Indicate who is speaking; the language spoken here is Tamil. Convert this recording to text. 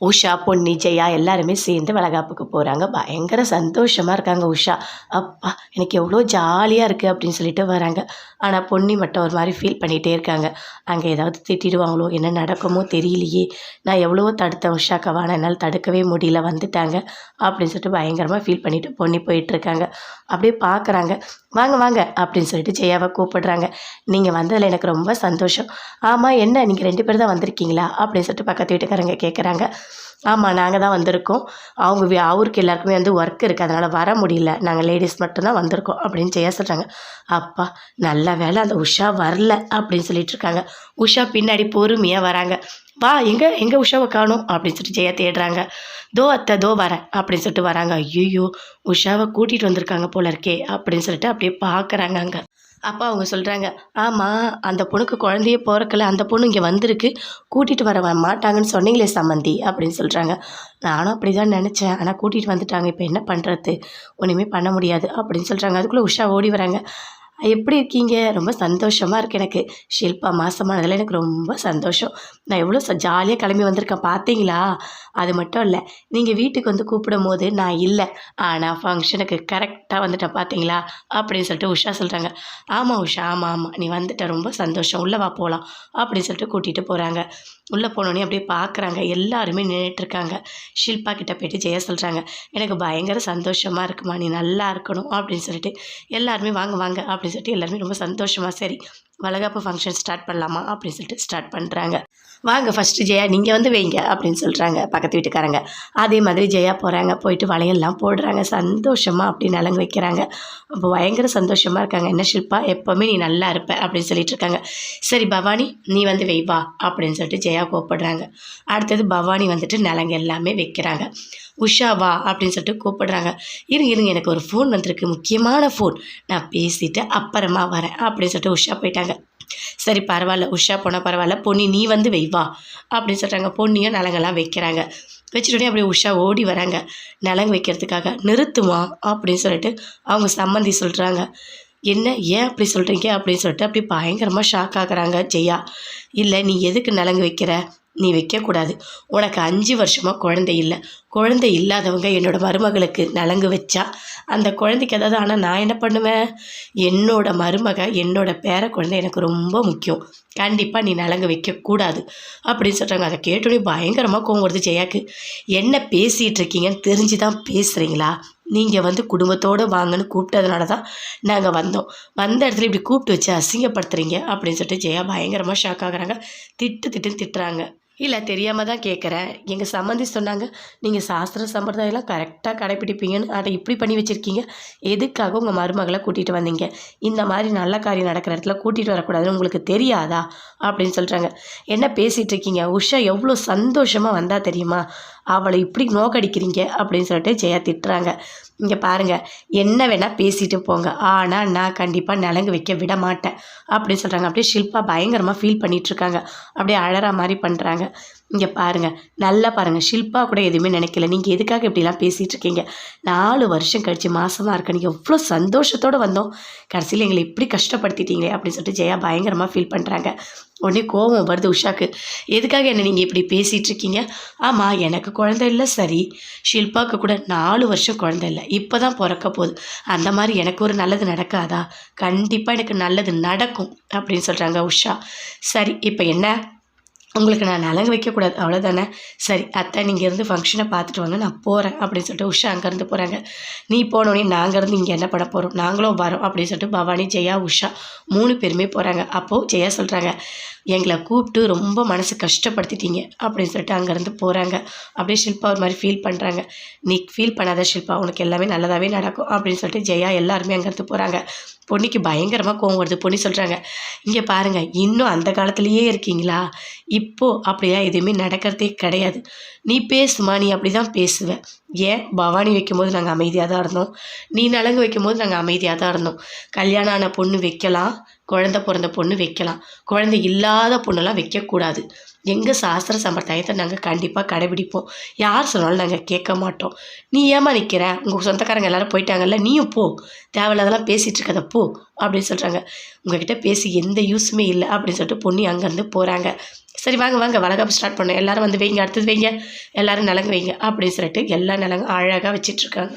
Speaker 1: உஷா பொன்னி ஜெயா எல்லாருமே சேர்ந்து வளகாப்புக்கு போகிறாங்க பயங்கர சந்தோஷமாக இருக்காங்க உஷா. அப்பா எனக்கு எவ்வளோ ஜாலியாக இருக்குது அப்படின்னு சொல்லிட்டு வராங்க. ஆனால் பொன்னி மட்டும் ஒரு மாதிரி ஃபீல் பண்ணிகிட்டே இருக்காங்க. அங்கே ஏதாவது திட்டிடுவாங்களோ என்ன நடக்குமோ தெரியலையே. நான் எவ்வளவோ தடுத்தேன் உஷாக்காவா ஆனால் என்னால் தடுக்கவே முடியல வந்துட்டாங்க அப்படின்னு சொல்லிட்டு பயங்கரமாக ஃபீல் பண்ணிவிட்டு பொன்னி போயிட்டுருக்காங்க அப்படியே பார்க்குறாங்க வாங்க வாங்க அப்படின்னு சொல்லிட்டு ஜெயாவை கூப்பிடுறாங்க. நீங்கள் வந்ததில் எனக்கு ரொம்ப சந்தோஷம். ஆமாம் என்ன நீங்கள் ரெண்டு பேர் தான் வந்திருக்கீங்களா? அப்படின்னு சொல்லிட்டு பக்கத்து வீட்டுக்காரங்க கேட்குறாங்க ஆமாம் நாங்கள் தான் வந்திருக்கோம். அவங்க அவருக்கு எல்லாருக்குமே வந்து ஒர்க் இருக்குது அதனால் வர முடியல. நாங்கள் லேடிஸ் மட்டும்தான் வந்திருக்கோம் அப்படின்னு ஜெயா சொல்கிறாங்க அப்பா நல்ல வேலை அந்த உஷா வரல அப்படின்னு சொல்லிட்டு இருக்காங்க. உஷா பின்னாடி பொறுமையாக வராங்க. வா எங்கே எங்கே உஷாவை காணும்? அப்படின்னு சொல்லிட்டு ஜெயா தேடுறாங்க. தோ அத்தை தோ வரேன் அப்படின்னு சொல்லிட்டு வராங்க. ஐயோ உஷாவை கூட்டிகிட்டு வந்திருக்காங்க போல இருக்கே அப்படின்னு சொல்லிட்டு அப்படியே பார்க்குறாங்க அங்கே. அப்பா அவங்க சொல்கிறாங்க ஆமாம் அந்த பொண்ணுக்கு குழந்தையே பிறக்கல அந்த பொண்ணு இங்கே வந்திருக்கு கூட்டிகிட்டு வர மாட்டாங்கன்னு சொன்னீங்களே சம்மந்தி அப்படின்னு சொல்கிறாங்க நானும் அப்படி தான் நினச்சேன் ஆனால் கூட்டிகிட்டு வந்துட்டாங்க இப்போ என்ன பண்ணுறது ஒன்றுமே பண்ண முடியாது அப்படின்னு சொல்கிறாங்க அதுக்குள்ளே உஷா ஓடி வராங்க. எப்படி இருக்கீங்க? ரொம்ப சந்தோஷமாக இருக்குது எனக்கு. ஷில்பா மாசமானதில் எனக்கு ரொம்ப சந்தோஷம். நான் எவ்வளோ ச ஜாலியாக கிளம்பி வந்திருக்கேன் பார்த்தீங்களா அது மட்டும் இல்லை நீங்கள் வீட்டுக்கு வந்து கூப்பிடும் போது நான் இல்லை. ஆனால் ஃபங்க்ஷனுக்கு கரெக்டாக வந்துட்டேன் பார்த்தீங்களா அப்படின்னு சொல்லிட்டு உஷா சொல்கிறாங்க ஆமாம் உஷா ஆமாம் ஆமாம் நீ வந்துட்ட ரொம்ப சந்தோஷம். உள்ளே வா போகலாம் அப்படின்னு சொல்லிட்டு கூட்டிகிட்டு போகிறாங்க உள்ளே போனோடனே அப்படியே பார்க்குறாங்க எல்லாருமே நின்றுட்டுருக்காங்க ஷில்பா கிட்டே போயிட்டு ஜெய சொல்கிறாங்க எனக்கு பயங்கர சந்தோஷமாக இருக்குமா? நீ நல்லா இருக்கணும் அப்படின்னு சொல்லிட்டு. எல்லாருமே வாங்க வாங்க அப்படின்னு சொல்லிட்டு எல்லாருமே ரொம்ப சந்தோஷமாக சரி. வளகாப்பு ஃபங்க்ஷன் ஸ்டார்ட் பண்ணலாமா அப்படின்னு சொல்லிட்டு ஸ்டார்ட் பண்ணுறாங்க வாங்க ஃபஸ்ட்டு ஜெயா நீங்கள் வந்து வைங்க அப்படின்னு சொல்கிறாங்க பக்கத்து வீட்டுக்காரங்க. அதே மாதிரி ஜெயா போகிறாங்க போயிட்டு வளையல்லாம் போடுறாங்க சந்தோஷமாக அப்படி நலங்கு வைக்கிறாங்க. அப்போ பயங்கர சந்தோஷமாக இருக்காங்க. என்ன ஷில்பா எப்போவுமே நீ நல்லா இருப்ப அப்படின்னு சொல்லிட்டு இருக்காங்க. சரி பவானி நீ வந்து வை வா அப்படின்னு சொல்லிட்டு ஜெயா கூப்பிடுறாங்க. அடுத்தது பவானி வந்துட்டு நலங்கு எல்லாமே வைக்கிறாங்க. உஷா வா அப்படின்னு சொல்லிட்டு கூப்பிடுறாங்க. இருங்க இருங்க எனக்கு ஒரு ஃபோன் வந்திருக்கு. முக்கியமான ஃபோன் நான் பேசிட்டு அப்புறமா வரேன் அப்படின்னு சொல்லிட்டு உஷா போயிட்டாங்க. சரி பரவாயில்ல உஷா போனால் பரவாயில்ல பொன்னி நீ வந்து வைவா அப்படின்னு சொல்கிறாங்க பொன்னியும் நலங்கெல்லாம் வைக்கிறாங்க. வச்சுட்டோடனே அப்படியே உஷா ஓடி வராங்க. நலங்கு வைக்கிறதுக்காக நிறுத்துமா அப்படின்னு சொல்லிட்டு அவங்க சம்மந்தி சொல்கிறாங்க என்ன ஏன் அப்படி சொல்கிறீங்க அப்படின்னு சொல்லிட்டு அப்படி பயங்கரமாக ஷாக் ஆகுறாங்க ஜெயா. இல்லை நீ எதுக்கு நலங்கு வைக்கிற? நீ வைக்கக்கூடாது. உனக்கு அஞ்சு வருஷமாக குழந்தை இல்லை. குழந்தை இல்லாதவங்க என்னோட மருமகளுக்கு நலங்கு வச்சா அந்த குழந்தைக்கு ஏதாவது ஆனால் நான் என்ன பண்ணுவேன் என்னோட மருமக என்னோட பேர குழந்தை எனக்கு ரொம்ப முக்கியம். கண்டிப்பாக நீ நலங்கு வைக்கக்கூடாது. அப்படின்னு சொல்கிறாங்க அதை கேட்டோன்னே பயங்கரமாக கோவம் வருது ஜெயாக்கு. என்ன பேசிகிட்டு இருக்கீங்கன்னு தெரிஞ்சு தான் பேசுகிறீங்களா நீங்கள் வந்து குடும்பத்தோடு வாங்கன்னு கூப்பிட்டதுனால தான் நாங்கள் வந்தோம். வந்த இடத்துல இப்படி கூப்பிட்டு வச்சு அசிங்கப்படுத்துறீங்க அப்படின்னு சொல்லிட்டு ஜெயா பயங்கரமாக ஷாக் ஆகுறாங்க. திட்டு திட்டுன்னு திட்டுறாங்க. இல்லை தெரியாமல் தான் கேட்குறேன் எங்கள் சம்மந்தி சொன்னாங்க நீங்கள் சாஸ்திர சம்பிரதாயம்லாம் கரெக்டாக கடைப்பிடிப்பீங்கன்னு அதை இப்படி பண்ணி வச்சுருக்கீங்க. எதுக்காக உங்கள் மருமகளை கூட்டிகிட்டு வந்தீங்க? இந்த மாதிரி நல்ல காரியம் நடக்கிற இடத்துல கூட்டிகிட்டு வரக்கூடாதுன்னு உங்களுக்கு தெரியாதா? அப்படின்னு சொல்கிறாங்க என்ன பேசிகிட்டு இருக்கீங்க? உஷா எவ்வளோ சந்தோஷமாக வந்தால் தெரியுமா? அவளை இப்படி நோக்கடிக்கிறீங்க அப்படின்னு சொல்லிட்டு ஜெயா திட்டுறாங்க. இங்கே பாருங்கள் என்ன வேணால் பேசிட்டு போங்க. ஆனால் நான் கண்டிப்பாக நலங்கு வைக்க விட மாட்டேன். அப்படின்னு சொல்கிறாங்க அப்படியே ஷில்பா பயங்கரமாக ஃபீல் பண்ணிகிட்ருக்காங்க அப்படியே அழற மாதிரி பண்ணுறாங்க இங்கே பாருங்கள் நல்லா பாருங்கள் ஷில்பா கூட எதுவுமே நினைக்கல. நீங்கள் எதுக்காக இப்படிலாம் பேசிகிட்டு இருக்கீங்க? நாலு வருஷம் கழித்து மாதமாக இருக்க நீங்கள் எவ்வளோ சந்தோஷத்தோடு வந்தோம். கடைசியில் எங்களை இப்படி கஷ்டப்படுத்திட்டீங்களே அப்படின்னு சொல்லிட்டு ஜெயா பயங்கரமாக ஃபீல் பண்ணுறாங்க உடனே கோவம் வருது உஷாக்கு. எதுக்காக என்ன நீங்கள் இப்படி பேசிகிட்டு இருக்கீங்க? ஆமாம் எனக்கு குழந்தை இல்லை சரி. ஷில்பாவுக்கு கூட நாலு வருஷம் குழந்தை இல்லை. இப்போ தான் பிறக்க போகுது. அந்த மாதிரி எனக்கு ஒரு நல்லது நடக்காதா? கண்டிப்பாக எனக்கு நல்லது நடக்கும் அப்படின்னு சொல்கிறாங்க உஷா. சரி இப்போ என்ன? உங்களுக்கு நான் நலங்கு வைக்கக்கூடாது. அவ்வளோதானே சரி அத்தை நீங்கள் இருந்து ஃபங்க்ஷனை பார்த்துட்டு வாங்க. நான் போகிறேன் அப்படின்னு சொல்லிட்டு உஷா அங்கேருந்து போகிறாங்க நீ போனோடனே நாங்கள் இருந்து இங்கே என்ன பண்ண போகிறோம் நாங்களும் வரோம் அப்படின்னு சொல்லிட்டு பவானி ஜெயா உஷா மூணு பேருமே போகிறாங்க அப்போது ஜெயா சொல்கிறாங்க எங்களை கூப்பிட்டு ரொம்ப மனசு கஷ்டப்படுத்திட்டீங்க அப்படின்னு சொல்லிட்டு அங்கேருந்து போகிறாங்க அப்படியே ஷில்பா ஒரு மாதிரி ஃபீல் பண்ணுறாங்க நீ ஃபீல் பண்ணாத ஷில்பா உனக்கு எல்லாமே நல்லதாகவே நடக்கும் அப்படின்னு சொல்லிட்டு ஜெயா எல்லாருமே அங்கேருந்து போகிறாங்க பொன்னிக்கு பயங்கரமாக கோவம் வருது. பொன்னி சொல்கிறாங்க இங்கே பாருங்கள் இன்னும் அந்த காலத்துலேயே இருக்கீங்களா? இப் இப்போது அப்படிலாம் எதுவுமே நடக்கிறதே கிடையாது. நீ பேசுமா நீ அப்படி தான் பேசுவ. ஏன்? பவானி வைக்கும்போது நாங்கள் அமைதியாக தான் இருந்தோம். நீ நலங்கு வைக்கும்போது நாங்கள் அமைதியாக தான் இருந்தோம். கல்யாணம் ஆன பொண்ணு வைக்கலாம் குழந்த பிறந்த பொண்ணு வைக்கலாம். குழந்தை இல்லாத பொண்ணெல்லாம் வைக்கக்கூடாது. எங்கள் சாஸ்திர சம்பிரதாயத்தை நாங்கள் கண்டிப்பாக கடைபிடிப்போம். யார் சொன்னாலும் நாங்கள் கேட்க மாட்டோம். நீ ஏமா நிற்கிற உங்கள் சொந்தக்காரங்க எல்லாரும் போயிட்டாங்கல்ல நீயும் போ. தேவையில்லாதெல்லாம் பேசிகிட்டு இருக்கத போ அப்படின்னு சொல்கிறாங்க உங்ககிட்ட பேசி எந்த யூஸுமே இல்லை அப்படின்னு சொல்லிட்டு பொண்ணு அங்கேருந்து போகிறாங்க சரி வாங்க வாங்க வளகாப்பு ஸ்டார்ட் பண்ணோம் எல்லாரும் வந்து வைங்க அடுத்தது வைங்க. எல்லோரும் நலங்கு வைங்க. அப்படின்னு சொல்லிட்டு எல்லா நலங்கும் அழகாக வச்சிட்ருக்காங்க.